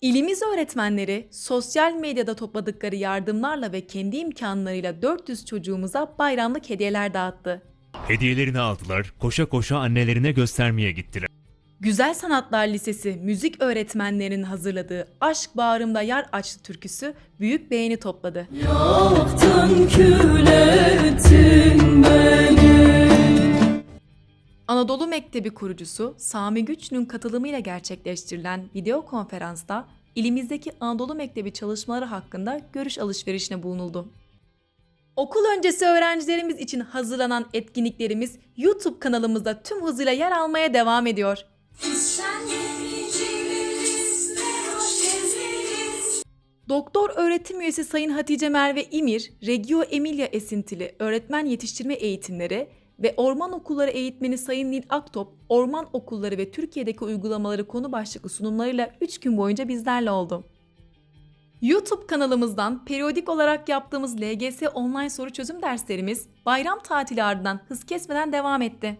İlimiz öğretmenleri sosyal medyada topladıkları yardımlarla ve kendi imkanlarıyla 400 çocuğumuza bayramlık hediyeler dağıttı. Hediyelerini aldılar, koşa koşa annelerine göstermeye gittiler. Güzel Sanatlar Lisesi müzik öğretmenlerinin hazırladığı Aşk Bağrımda Yar Açtı türküsü büyük beğeni topladı. Yaktın kül ettin beni Anadolu Mektebi kurucusu Sami Güçlü'nün katılımıyla gerçekleştirilen video konferansta ilimizdeki Anadolu Mektebi çalışmaları hakkında görüş alışverişine bulunuldu. Okul öncesi öğrencilerimiz için hazırlanan etkinliklerimiz YouTube kanalımızda tüm hızıyla yer almaya devam ediyor. Doktor öğretim üyesi Sayın Hatice Merve İmir, Reggio Emilia esintili öğretmen yetiştirme eğitimleri ve orman okulları eğitmeni Sayın Nil Aktop, orman okulları ve Türkiye'deki uygulamaları konu başlıklı sunumlarıyla 3 gün boyunca bizlerle oldu. YouTube kanalımızdan periyodik olarak yaptığımız LGS online soru çözüm derslerimiz bayram tatili ardından hız kesmeden devam etti.